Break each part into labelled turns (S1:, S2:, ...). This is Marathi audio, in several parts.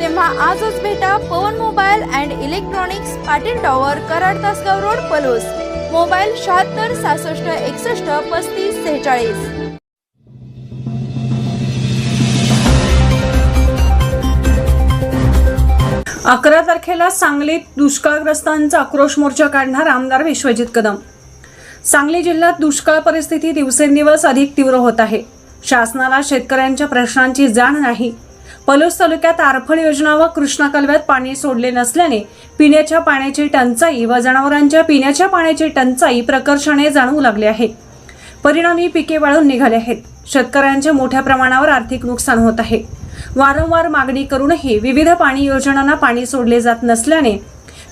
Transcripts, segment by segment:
S1: तेव्हा आजच भेटा Pawan mobile and electronics Patil tower Karad Tasgaon road Palus. Mobile शहात्तर सहासष्ट एकसष्ट पस्तीस सेहेचाळीस.
S2: अकरा तारखेला सांगलीत दुष्काळग्रस्तांचा आक्रोश मोर्चा काढणार आमदार विश्वजित कदम. सांगली जिल्ह्यात दुष्काळ परिस्थिती दिवसेंदिवस अधिक तीव्र होत आहे. शासनाला शेतकऱ्यांच्या प्रश्नांची जाण नाही. पलूस तालुक्यात आरफळ योजना व कृष्णा कालव्यात पाणी सोडले नसल्याने पिण्याच्या पाण्याची टंचाई व जनावरांच्या पिण्याच्या पाण्याची टंचाई प्रकर्षाने जाणवू लागली आहे. परिणामी पिके वाळून निघाले आहेत. शेतकऱ्यांचे मोठ्या प्रमाणावर आर्थिक नुकसान होत आहे. वारंवार मागणी करूनही विविध पाणी योजनांना पाणी सोडले जात नसल्याने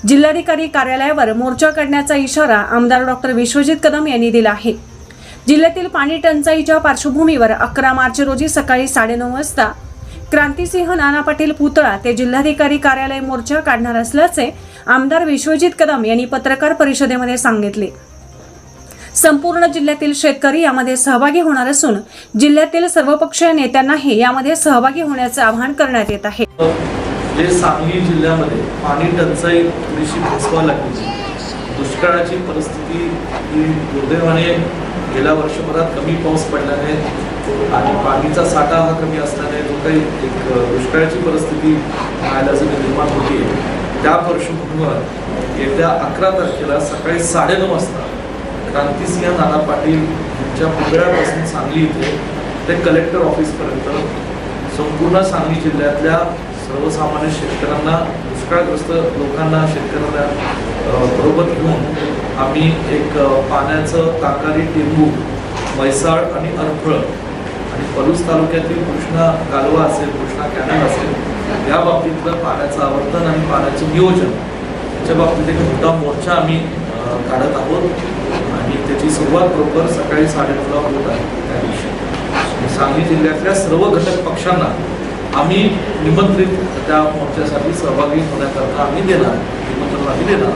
S2: जिल्हाधिकारी कार्यालयावर मोर्चा काढण्याचा इशारा आमदार डॉक्टर विश्वजित कदम यांनी दिला आहे. जिल्ह्यातील पाणी टंचाईच्या पार्श्वभूमीवर अकरा मार्च रोजी सकाळी साडेनऊ वाजता क्रांतिसिंह नाना पाटील पुतळा ते जिल्हाधिकारी कार्यालय मोर्चा काढणार असल्याचे आमदार विश्वजित कदम यांनी पत्रकार परिषदेमध्ये सांगितले. संपूर्ण जिल्ह्यातील शेतकरी यामध्ये सहभागी होणार असून जिल्ह्यातील सर्वपक्षीय नेत्यांनाही यामध्ये सहभागी होण्याचे आवाहन करण्यात येत आहे.
S3: जे सांगली जिल्ह्यामध्ये पाणी टंचाई थोडीशी भासवा लागली. दुष्काळाची परिस्थिती ही दुर्दैवाने गेल्या वर्षभरात कमी पाऊस पडल्याने आणि पाणीचा साठा हा कमी असल्याने काही एक दुष्काळाची परिस्थिती नायलाजून निर्माण होती त्या पार्श्वभूमीवर येत्या अकरा तारखेला सकाळी साडेनऊ वाजता क्रांतिसिंह नाना पाटील यांच्या पुतळ्यापासून सांगली इथे ते कलेक्टर ऑफिसपर्यंत संपूर्ण सांगली जिल्ह्यातल्या सर्वसामान्य शेतकऱ्यांना दुष्काळग्रस्त लोकांना शेतकऱ्यांना बरोबर घेऊन आम्ही एक पाण्याचं ताकारी टेंबू म्हैसाळ आणि अरफळ आणि पलूस तालुक्यातील कृष्णा कालवा असेल कृष्णा कॅनल असेल या बाबतीतलं पाण्याचं आवर्तन आणि पाण्याचं नियोजन याच्या बाबतीत एक मोठा मोर्चा आम्ही काढत आहोत. आणि त्याची सुरुवात बरोबर सकाळी साडेनऊला होत आहे त्या दिवशी. सांगली जिल्ह्यातल्या सर्व घटक पक्षांना आम्ही निमंत्रित त्या मोर्चासाठी सहभागी होण्याकरता आम्ही देणार निमंत्रण आम्ही देणार.